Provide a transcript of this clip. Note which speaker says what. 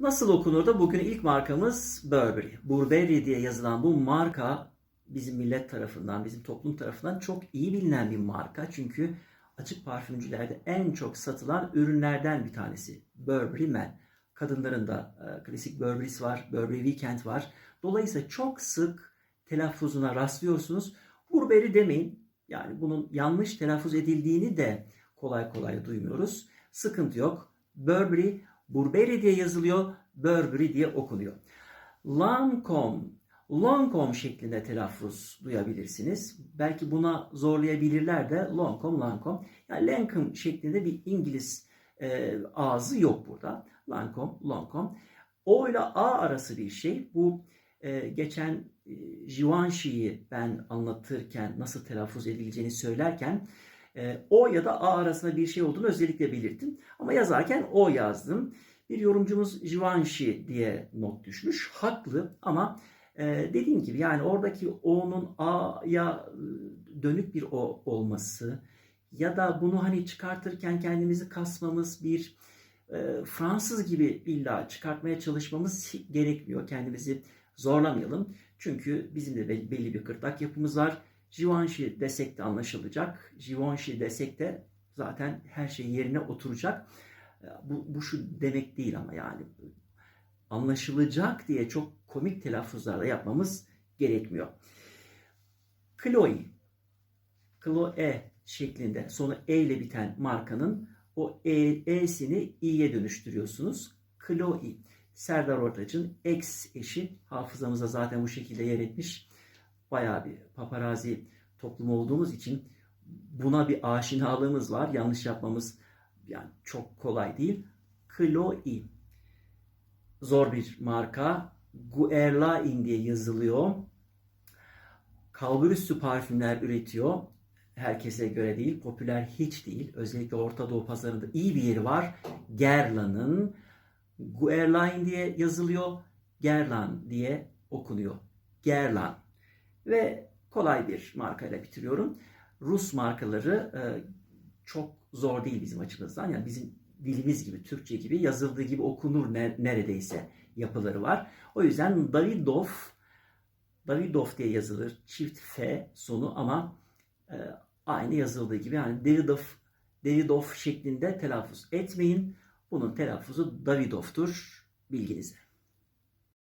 Speaker 1: Nasıl okunur da bugün ilk markamız Burberry. Burberry diye yazılan bu marka bizim millet tarafından, bizim toplum tarafından çok iyi bilinen bir marka. Çünkü açık parfümcülerde en çok satılan ürünlerden bir tanesi. Burberry Man. Kadınların da e, klasik Burberry's var, Burberry Weekend var. Dolayısıyla çok sık telaffuzuna rastlıyorsunuz. Burberry demeyin. Yani bunun yanlış telaffuz edildiğini de kolay kolay duymuyoruz. Sıkıntı yok. Burberry, Burberry diye yazılıyor, Burberry diye okunuyor. Lancome, Lancome şeklinde telaffuz duyabilirsiniz. Belki buna zorlayabilirler de Lancome, Lancome. Yani Lancome şeklinde bir İngiliz e, ağzı yok burada. Lancome, Lancome. O ile A arası bir şey. Bu e, geçen e, Givenchy'yi ben anlatırken nasıl telaffuz edileceğini söylerken e, O ya da A arasında bir şey olduğunu özellikle belirttim. Ama yazarken O yazdım. Bir yorumcumuz Givenchy diye not düşmüş. Haklı ama e, dediğim gibi yani oradaki O'nun A'ya e, dönük bir O olması ya da bunu hani çıkartırken kendimizi kasmamız bir e, Fransız gibi illa çıkartmaya çalışmamız gerekmiyor. Kendimizi zorlamayalım. Çünkü bizim de belli bir gırtlak yapımız var. Givenchy desek de anlaşılacak. Givenchy desek de zaten her şey yerine oturacak. Bu, bu şu demek değil ama yani anlaşılacak diye çok komik telaffuzlarla yapmamız gerekmiyor. Chloe, Chloe şeklinde sonu E ile biten markanın o E, E'sini İ'ye dönüştürüyorsunuz. Chloe. Serdar Ortaç'ın ex eşi hafızamıza zaten bu şekilde yer etmiş. Bayağı bir paparazi toplumu olduğumuz için buna bir aşinalığımız var. Yanlış yapmamız yani çok kolay değil. Chloe. Zor bir marka. Guerlain diye yazılıyor. Kalburüstü parfümler üretiyor. Herkese göre değil, popüler hiç değil. Özellikle Orta Doğu pazarında iyi bir yeri var. Guerlain'ın Guerlain diye yazılıyor. Gerlan diye okunuyor. Gerlan. Ve kolay bir markayla bitiriyorum. Rus markaları e, çok zor değil bizim açımızdan. Yani bizim dilimiz gibi, Türkçe gibi yazıldığı gibi okunur neredeyse yapıları var. O yüzden Davidov Davidov diye yazılır. Çift F sonu ama e, aynı yazıldığı gibi yani Davidov Davidov şeklinde telaffuz etmeyin. Bunun telaffuzu Davidov'tur bilginize.